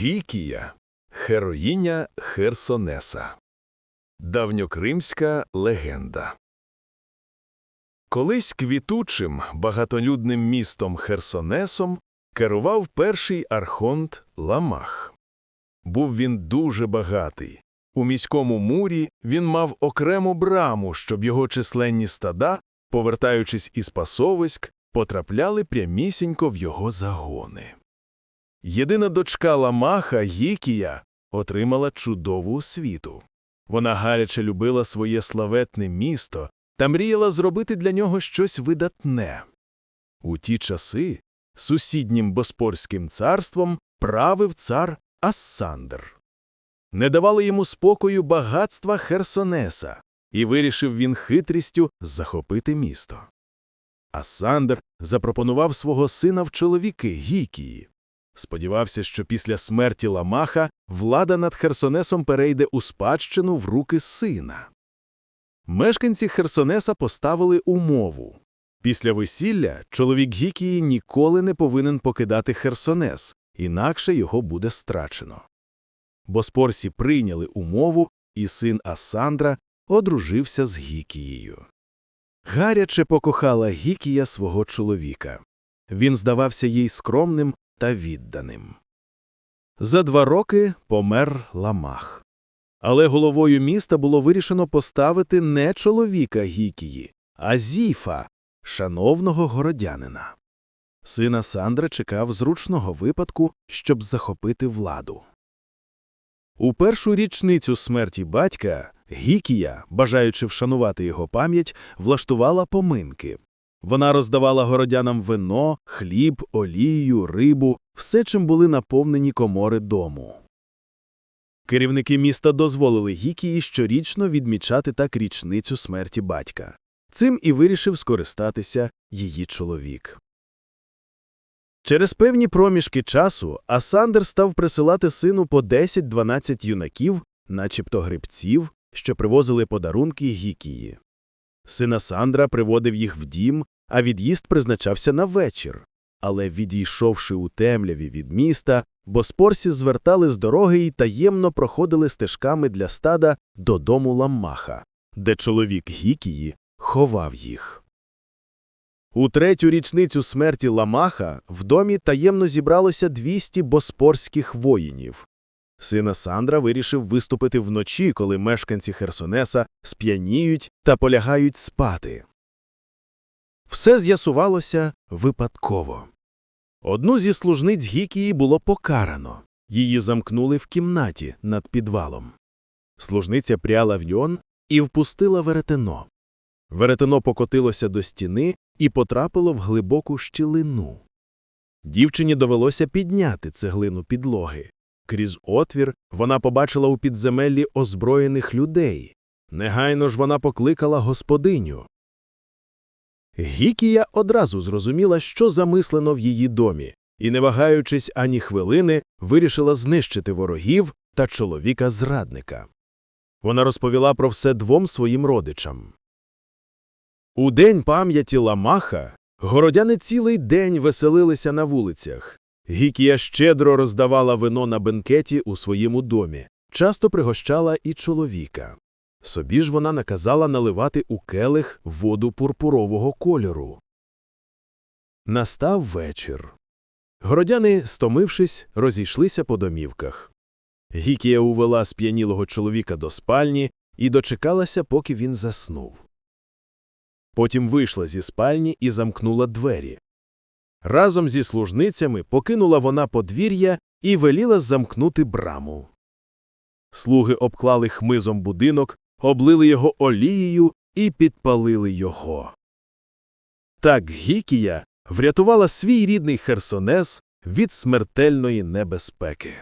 Гікія героїня Херсонеса. Давньокримська легенда. Колись квітучим багатолюдним містом Херсонесом керував перший архонт Ламах. Був він дуже багатий. У міському мурі він мав окрему браму, щоб його численні стада, повертаючись із пасовиськ, потрапляли прямісінько в його загони. Єдина дочка Ламаха, Гікія, отримала чудову освіту. Вона гаряче любила своє славетне місто та мріяла зробити для нього щось видатне. У ті часи сусіднім Боспорським царством правив цар Ассандр. Не давали йому спокою багатства Херсонеса, і вирішив він хитрістю захопити місто. Ассандр запропонував свого сина в чоловіки Гікії. Сподівався, що після смерті Ламаха влада над Херсонесом перейде у спадщину в руки сина. Мешканці Херсонеса поставили умову. Після весілля чоловік Гікії ніколи не повинен покидати Херсонес, інакше його буде страчено. Боспорсі прийняли умову, і син Асандра одружився з Гікією. Гаряче покохала Гікія свого чоловіка. Він здавався їй скромним та відданим. За два роки помер Ламах. Але головою міста було вирішено поставити не чоловіка Гікії, а Зіфа, шановного городянина. Сина Сандра чекав зручного випадку, щоб захопити владу. У першу річницю смерті батька Гікія, бажаючи вшанувати його пам'ять, влаштувала поминки. Вона роздавала городянам вино, хліб, олію, рибу, все, чим були наповнені комори дому. Керівники міста дозволили Гікії щорічно відмічати так річницю смерті батька. Цим і вирішив скористатися її чоловік. Через певні проміжки часу Асандер став присилати сину по 10-12 юнаків, начебто грибців, що привозили подарунки Гікії. Син Асандра приводив їх в дім, а від'їзд призначався на вечір. Але, відійшовши у темряві від міста, боспорсі звертали з дороги і таємно проходили стежками для стада додому Ламмаха, де чоловік Гікії ховав їх. У третю річницю смерті Ламаха в домі таємно зібралося 200 боспорських воїнів. Сина Сандра вирішив виступити вночі, коли мешканці Херсонеса сп'яніють та полягають спати. Все з'ясувалося випадково. Одну зі служниць Гікії було покарано. Її замкнули в кімнаті над підвалом. Служниця пряла в ньон і впустила веретено. Веретено покотилося до стіни і потрапило в глибоку щілину. Дівчині довелося підняти цеглину підлоги. Крізь отвір вона побачила у підземеллі озброєних людей. Негайно ж вона покликала господиню. Гікія одразу зрозуміла, що замислено в її домі, і, не вагаючись ані хвилини, вирішила знищити ворогів та чоловіка зрадника. Вона розповіла про все двом своїм родичам. У день пам'яті Ламаха городяни цілий день веселилися на вулицях. Гікія щедро роздавала вино на бенкеті у своєму домі, часто пригощала і чоловіка. Собі ж вона наказала наливати у келих воду пурпурового кольору. Настав вечір. Городяни, стомившись, розійшлися по домівках. Гікія увела сп'янілого чоловіка до спальні і дочекалася, поки він заснув. Потім вийшла зі спальні і замкнула двері. Разом зі служницями покинула вона подвір'я і веліла замкнути браму. Слуги обклали хмизом будинок, облили його олією і підпалили його. Так Гікія врятувала свій рідний Херсонес від смертельної небезпеки.